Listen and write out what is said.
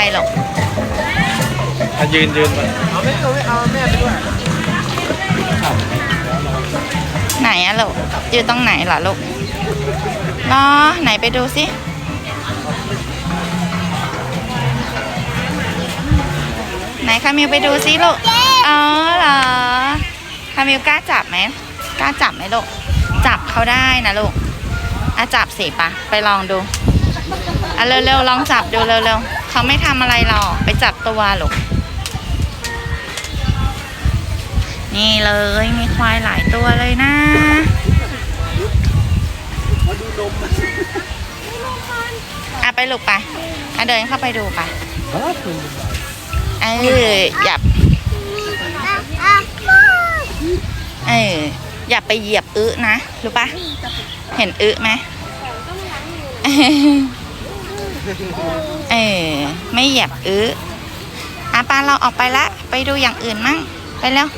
อะไรหรอกอะยืนยืนมาเอาไม่เอาไม่เอาแม่ไปด้วยไหนอะลูกอยู่ตรงไหนล่ะลูกรอไหนไปดูสิไหนคามิวไปดูสิลูกอ๋อเหรอคามิวกล้าจับไหมกล้าจับไหมลูกจับเขาได้นะลูกอะจับสิปะไปลองดูอะเร็วๆลองจับดูเร็วๆ เขาไม่ทำอะไรหรอกไปจับตัวหลูกนี่เลยมีควายหลายตัวเลยนะอะไปลูกไปอะเดินเข้าไปดูไปเอออย่าเอออย่าไปเหยียบอึนะรู้ปะเห็นอึไหมเออ ไม่เหยียบอึอะปาเราออกไปละ ไปดูอย่างอื่นมั่ง ไปแล้ว